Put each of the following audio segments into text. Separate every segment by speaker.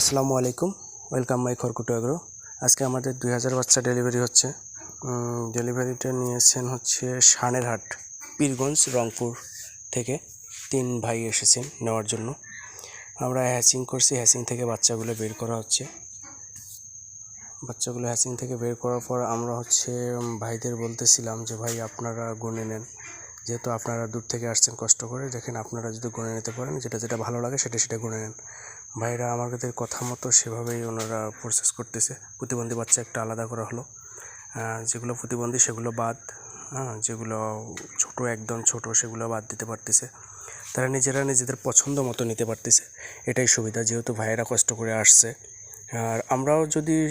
Speaker 1: আসসালামু আলাইকুম। Welcome my খড়কুটো এগ্রো আজকে আমাদের দুই হাজার বাচ্চা ডেলিভারি হচ্ছে। ডেলিভারিটা নিয়েছেন হচ্ছে সানেরহাট, পীরগঞ্জ, রংপুর থেকে তিন ভাই এসেছেন নেওয়ার জন্য। আমরা হ্যাচিং করছি হ্যাচিং থেকে বাচ্চাগুলো বের করা হচ্ছে। বাচ্চাগুলো হ্যাচিং থেকে বের করার পর আমরা হচ্ছে ভাইদের বলতেছিলাম যে, ভাই, আপনারা গুনে নেন। যেহেতু আপনারা দূর থেকে আসছেন কষ্ট করে, দেখেন আপনারা যদি গুনে নিতে পারেন, যেটা যেটা ভালো লাগে সেটা সেটা গুনে নেন। ভাইরা আমাদের কথা মতো সেভাবেই ওনারা প্রসেস করতেছে। প্রতিবন্ধী বাচ্চা একটা আলাদা করা হলো। যেগুলো প্রতিবন্ধী, সেগুলো বাদ। হ্যাঁ যেগুলো ছোট, একদম ছোট, সেগুলো বাদ দিতে পারতেছে। তারা নিজেরা নিজেদের পছন্দ মতো নিতে পারতেছে। এটাই সুবিধা, যেহেতু ভাইয়েরা কষ্ট করে আসছে। আর আমরাও যদি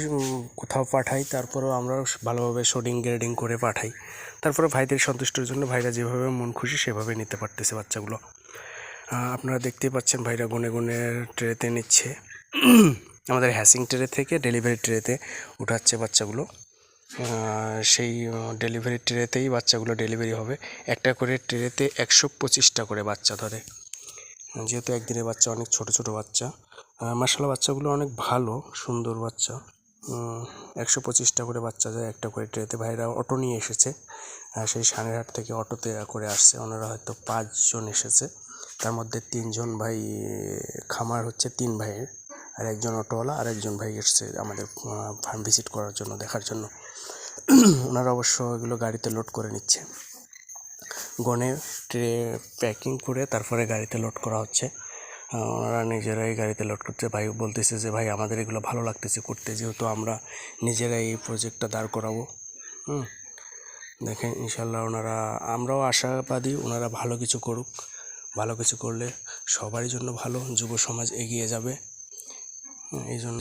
Speaker 1: কোথাও পাঠাই, তারপরেও আমরাও ভালোভাবে শোডিং গ্রেডিং করে পাঠাই। তারপরে ভাইদের সন্তুষ্টির জন্য ভাইরা যেভাবে মন খুশি, সেভাবে নিতে পারতেছে বাচ্চাগুলো। আপনারা দেখতেই পাচ্ছেন ভাইরা গুনে গুনে ট্রেতে নিচ্ছে। আমাদের হ্যাসিং ট্রে থেকে, ডেলিভারি ট্রেতে উঠাচ্ছে বাচ্চাগুলো। সেই ডেলিভারি ট্রেতেই বাচ্চাগুলো ডেলিভারি হবে। একটা করে ট্রেতে একশো পঁচিশটা করে বাচ্চা ধরে। যেহেতু একদিনের বাচ্চা, অনেক ছোট ছোট বাচ্চা। মাসালা বাচ্চাগুলো অনেক ভালো, সুন্দর বাচ্চা। একশো পঁচিশটা করে বাচ্চা যায় একটা করে ট্রেতে। ভাইরা অটো নিয়ে এসেছে। সেই সানেরহাট থেকে অটোতে করে আসছে। ওনারা হয়তো পাঁচজন এসেছে। তার মধ্যে তিনজন ভাই খামার হচ্ছে তিন ভাইয়ের। আর একজন অটোওয়ালা, আর একজন ভাই এসছে আমাদের ফার্ম ভিজিট করার জন্য, দেখার জন্য। ওনারা অবশ্য এগুলো গাড়িতে লোড করে নিচ্ছে। গনে ট্রে প্যাকিং করে তারপরে গাড়িতে লোড করা হচ্ছে। ওনারা নিজেরাই গাড়িতে লোড করতে ভাই বলতেছে যে, ভাই, আমাদের এগুলো ভালো লাগতেছে করতে, যেহেতু আমরা নিজেরাই এই প্রজেক্টটা দাঁড় করাবো। হুম, দেখেন, ইনশাল্লাহ ওনারা, আমরাও আশাবাদী, ওনারা ভালো কিছু করুক। ভালো কিছু করলে সবারই জন্য ভালো যুব সমাজ এগিয়ে যাবে। এই জন্য